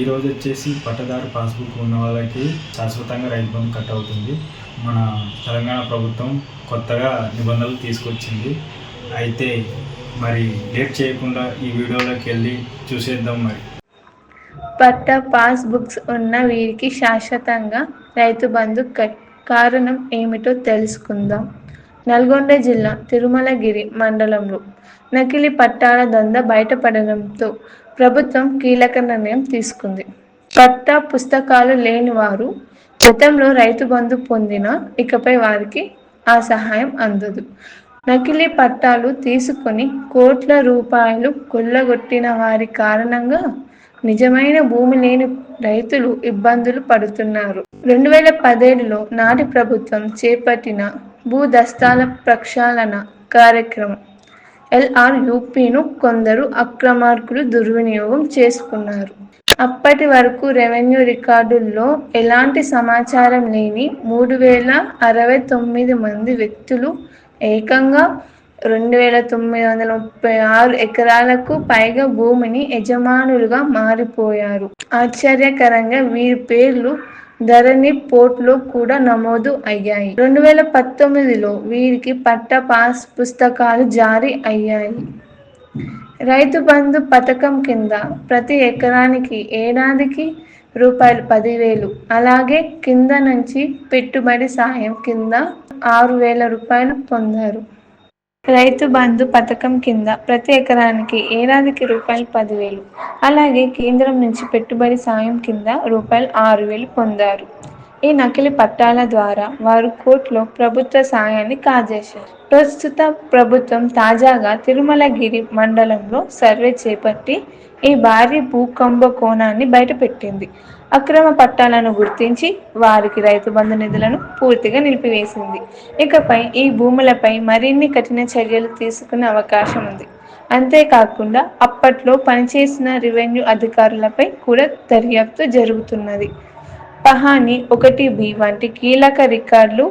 ఈరోజు వచ్చేసి పట్టదారు పాస్బుక్ ఉన్న వాళ్ళకి శాశ్వతంగా రైతు బంధు కట్ అవుతుంది. మన తెలంగాణ ప్రభుత్వం కొత్తగా నిబంధనలు తీసుకొచ్చింది. అయితే మరి లేట్ చేయకుండా ఈ వీడియోలోకి వెళ్ళి చూసేద్దాం మరి. పట్టా పాస్ బుక్స్ ఉన్న వీరికి శాశ్వతంగా రైతు బంధు కట్ కారణం ఏమిటో తెలుసుకుందాం. నల్గొండ జిల్లా తిరుమలగిరి మండలంలో నకిలీ పట్టాల దంద బయటపడడంతో ప్రభుత్వం కీలక నిర్ణయం తీసుకుంది. పట్టా పుస్తకాలు లేని వారు గతంలో రైతు బంధు పొందిన ఇకపై వారికి ఆ సహాయం అందదు. నకిలీ పట్టాలు తీసుకొని కోట్ల రూపాయలు కొల్లగొట్టిన వారి కారణంగా నిజమైన భూమి లేని రైతులు ఇబ్బందులు పడుతున్నారు. రెండు వేల పదేడులో నాటి ప్రభుత్వం చేపట్టిన భూ దస్తాల ప్రక్షాళన కార్యక్రమం. ఎల్ఆర్యుపిను కొందరు అక్రమార్కులు దుర్వినియోగం చేసుకున్నారు. అప్పటి వరకు రెవెన్యూ రికార్డుల్లో ఎలాంటి సమాచారం లేని మూడు వేల అరవై తొమ్మిది మంది వ్యక్తులు ఏకంగా రెండు వేల తొమ్మిది వందల ముప్పై ఆరు ఎకరాలకు పైగా భూమిని యజమానులుగా మారిపోయారు. ఆశ్చర్యకరంగా వీరి పేర్లు ధరణి పోర్ట్లో కూడా నమోదు అయ్యాయి. రెండు వేల పంతొమ్మిదిలో వీరికి పట్ట పాస్ పుస్తకాలు జారీ అయ్యాయి. రైతు బంధు పథకం కింద ప్రతి ఎకరానికి ఏడాదికి రూపాయలు పదివేలు అలాగే కింద నుంచి పెట్టుబడి సాయం కింద ఆరు వేల రూపాయలు పొందారు. రైతు బంధు పథకం కింద ప్రతి ఎకరానికి ఏడాదికి రూపాయలు పదివేలు. అలాగే కేంద్రం నుంచి పెట్టుబడి సాయం కింద రూపాయలు ఆరు వేలు పొందారు. ఈ నకిలీ పట్టాల ద్వారా వారు కోర్టులో ప్రభుత్వ సాయాన్ని కాజేశారు. ప్రస్తుత ప్రభుత్వం తాజాగా తిరుమలగిరి మండలంలో సర్వే చేపట్టి ఈ భారీ భూకంప కోణాన్ని బయటపెట్టింది. అక్రమ పట్టాలను గుర్తించి వారికి రైతు బంధు నిధులను పూర్తిగా నిలిపివేసింది. ఇకపై ఈ భూములపై మరిన్ని కఠిన చర్యలు తీసుకునే అవకాశం ఉంది. అంతేకాకుండా అప్పట్లో పనిచేసిన రెవెన్యూ అధికారులపై కూడా దర్యాప్తు జరుగుతున్నది. పహాని ఒకటి బి వంటి కీలక రికార్డులు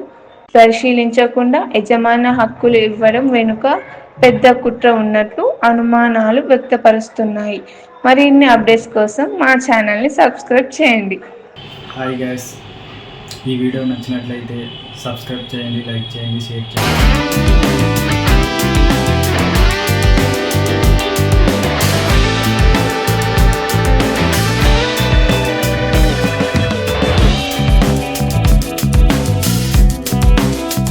పరిశీలించకుండా యజమాన హక్కులు ఇవ్వడం వెనుక పెద్ద కుట్ర ఉన్నట్లు అనుమానాలు వ్యక్తపరుస్తున్నాయి. మరిన్ని అప్డేట్స్ కోసం మా ఛానల్ని సబ్స్క్రైబ్ చేయండి. హాయ్ గైస్ ఈ వీడియో నచ్చినట్లయితే సబ్స్క్రైబ్ చేయండి లైక్ చేయండి షేర్ చేయండి.